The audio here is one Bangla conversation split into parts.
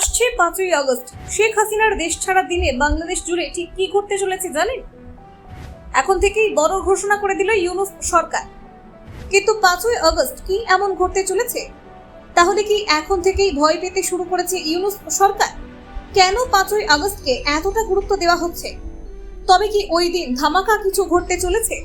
আসছে পাঁচই আগস্ট। শেখ হাসিনার দেশ ছাড়ার দিনে বাংলাদেশ জুড়ে ঠিক কি ঘটতে চলেছে জানেন? এখন থেকেই বড় ঘোষণা করে দিল ইউনুস সরকার। কিন্তু পাঁচই আগস্ট কি এমন ঘটতে চলেছে? তাহলে কি এখন থেকেই ভয় পেতে শুরু করেছে ইউনুস সরকার? কেন পাঁচই আগস্টকে এতটা গুরুত্ব দেওয়া হচ্ছে? তবে কি ওই দিন ধামাকা কিছু ঘটতে চলেছে?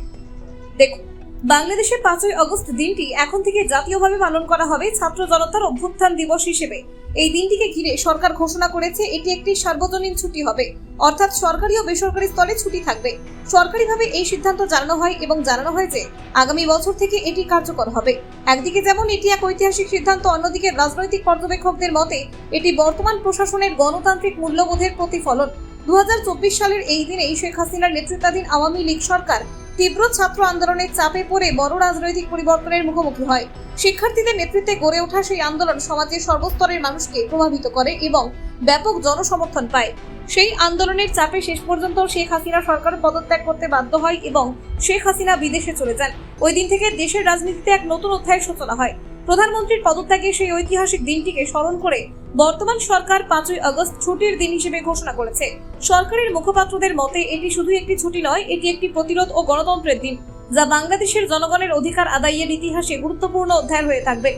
দেখুন। বাংলাদেশের পাঁচই আগস্ট দিনটি এখন থেকে জাতীয়ভাবে পালন করা হবে ছাত্র জনতার অভ্যুত্থান দিবস হিসেবে। এই দিনটিকে ঘিরে সরকার ঘোষণা করেছে, এটি একটি সার্বজনীন ছুটি হবে। অর্থাৎ সরকারি ও বেসরকারি স্তরে ছুটি থাকবে। সরকারিভাবে এই সিদ্ধান্ত জানানো হয় এবং জানানো হয় যে, আগামী বছর থেকে এটি কার্যকর হবে। একদিকে যেমন এটি এক ঐতিহাসিক সিদ্ধান্ত, অন্যদিকে রাজনৈতিক পর্যবেক্ষকদের মতে, এটি বর্তমান প্রশাসনের গণতান্ত্রিক মূল্যবোধের প্রতিফলন। দু হাজার চব্বিশ সালের এই দিনেই শেখ হাসিনার নেতৃত্বাধীন আওয়ামী লীগ সরকার তীব্র ছাত্র আন্দোলনের চাপে পড়ে বড় রাজনৈতিক পরিবর্তনের মুখোমুখি হয়। শিক্ষার্থীদের নেতৃত্বে গড়ে ওঠা সেই আন্দোলন সমাজের সর্বস্তরের মানুষকে প্রভাবিত করে এবং ব্যাপক জনসমর্থন পায়। সেই আন্দোলনের চাপে শেষ পর্যন্ত শেখ হাসিনা সরকার পদত্যাগ করতে বাধ্য হয় এবং শেখ হাসিনা বিদেশে চলে যান। ওই দিন থেকে দেশের রাজনীতিতে এক নতুন অধ্যায়ের সূচনা হয়। প্রধানমন্ত্রীর পদত্যাগে সেই ঐতিহাসিক দিনটিকে স্মরণ করে বর্তমান সরকার পাঁচই আগস্ট ছুটির দিন হিসেবে ঘোষণা করেছে। সরকারের মুখপাত্রদের মতে, এটি শুধু একটি ছুটি নয়, এটি একটি প্রতিরোধ ও গণতন্ত্রের দিন, যা বাংলাদেশের জনগণের অধিকার আদায়ের ইতিহাসে গুরুত্বপূর্ণ অধ্যায় হয়ে থাকবে।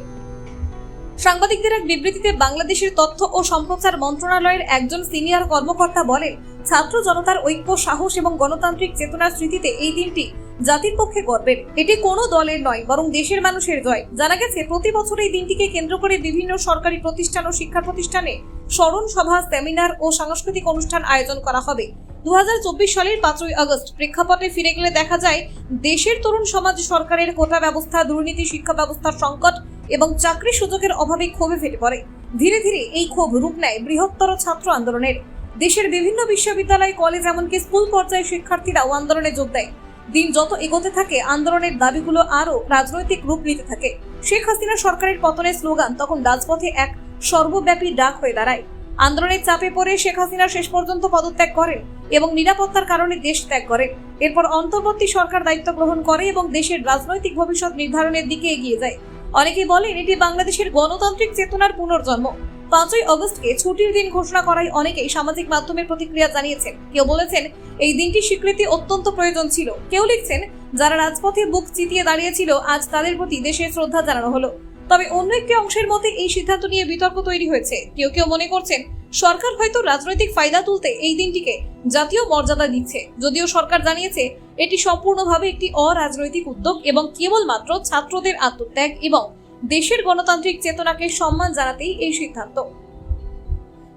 সাংবাদিকদের এক বিবৃতিতে বাংলাদেশের তথ্য ও সম্প্রচার মন্ত্রণালয়ের একজন সিনিয়র কর্মকর্তা বলেন, ছাত্র জনতার ঐক্য, সাহস এবং গণতান্ত্রিক চেতনার স্মৃতিতে এই দিনটি জাতির পক্ষে গর্বের এটি কোনো দলের নয়, বরং দেশের মানুষের জয়। জানা গেছে, প্রতি বছর এই দিনটিকে কেন্দ্র করে বিভিন্ন সরকারি প্রতিষ্ঠান ও শিক্ষা প্রতিষ্ঠানে স্মরণ সভা, সেমিনার ও সাংস্কৃতিক অনুষ্ঠান আয়োজন করা হবে। দু হাজার চব্বিশ সালের পাঁচই আগস্ট প্রেক্ষাপটে ফিরে গেলে দেখা যায়, দেশের তরুণ সমাজ সরকারের কোটা ব্যবস্থা, দুর্নীতি শিক্ষা ব্যবস্থার সংকট এবং চাকরি সুযোগের অভাবে ক্ষোভে ফেটে পড়ে। ধীরে ধীরে এই ক্ষোভ রূপ নেয় বৃহত্তর ছাত্র আন্দোলনের। দেশের বিভিন্ন বিশ্ববিদ্যালয়, কলেজ, এমনকি স্কুল পর্যায়ে শিক্ষার্থীরাও আন্দোলনে যোগ দেয়। দিন যত এগোতে থাকে, আন্দোলনের দাবিগুলো আরও রাজনৈতিক রূপ নিতে থাকে। শেখ হাসিনা সরকারের পতনের স্লোগান তখন রাজপথে এক সর্বব্যাপী ডাক হয়ে দাঁড়ায়। আন্দোলনের চাপে পড়ে শেখ হাসিনা শেষ পর্যন্ত পদত্যাগ করেন এবং নিরাপত্তার কারণে দেশ ত্যাগ করেন। এরপর অন্তর্বর্তী সরকার দায়িত্ব গ্রহণ করে এবং দেশের রাজনৈতিক ভবিষ্যৎ নির্ধারণের দিকে এগিয়ে যায়। অনেকেই বলেন, এটি বাংলাদেশের গণতান্ত্রিক চেতনার পুনর্জন্ম। পাঁচই অগস্টকে ছুটির দিন ঘোষণা করায় অনেকেই সামাজিক মাধ্যমের প্রতিক্রিয়া জানিয়েছেন। কেউ বলেছেন, এই দিনটি স্বীকৃতি অত্যন্ত প্রয়োজন ছিল। কেউ লিখছেন, যারা রাজপথে বুক চিতিয়ে দাঁড়িয়েছিল, আজ তাদের প্রতি দেশের শ্রদ্ধা জানানো হলো। তবে অন্য একটি অংশের মতে, এই সিদ্ধান্ত নিয়ে বিতর্ক তৈরি হয়েছে। কেউ কেউ মনে করছেন, সরকার হয়তো রাজনৈতিক ফায়দা তুলতে এই দিনটিকে জাতীয় মর্যাদা দিচ্ছে। যদিও সরকার জানিয়েছে, এটি সম্পূর্ণভাবে একটি অরাজনৈতিক উদ্যোগ এবং কেবলমাত্র ছাত্রদের আত্মত্যাগ এবং দেশের গণতান্ত্রিক চেতনাকে সম্মান জানাতেই এই সিদ্ধান্ত।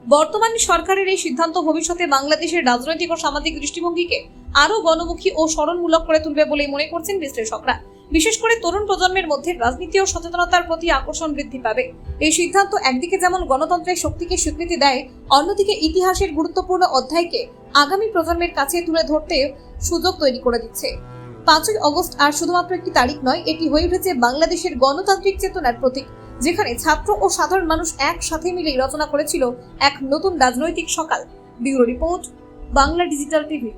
বর্তমান সরকারের এই সিদ্ধান্ত ভবিষ্যতে বাংলাদেশের রাজনৈতিক ও সামাজিক দৃষ্টিভঙ্গিকে আরও গণমুখী ও স্মরণমূলক করে তুলবে বলেই মনে করছেন বিশ্লেষকরা। বিশেষ করে তরুণ প্রজন্মের মধ্যে রাজনীতি ও সচেতনতার প্রতি আকর্ষণ বৃদ্ধি পাবে। এই সিদ্ধান্ত একদিকে যেমন গণতন্ত্রের শক্তিকে স্বীকৃতি দেয়, অন্যদিকে ইতিহাসের গুরুত্বপূর্ণ অধ্যায়কে আগামী প্রজন্মের কাছে তুলে ধরতে সুযোগ তৈরি করে দিচ্ছে। পাঁচই অগস্ট আর শুধুমাত্র একটি তারিখ নয়, এটি হয়ে উঠেছে বাংলাদেশের গণতান্ত্রিক চেতনার প্রতীক, যেখানে ছাত্র ও সাধারণ মানুষ একসাথে মিলে রচনা করেছিল এক নতুন রাজনৈতিক সকাল। Bureau report, Bangla digital TV.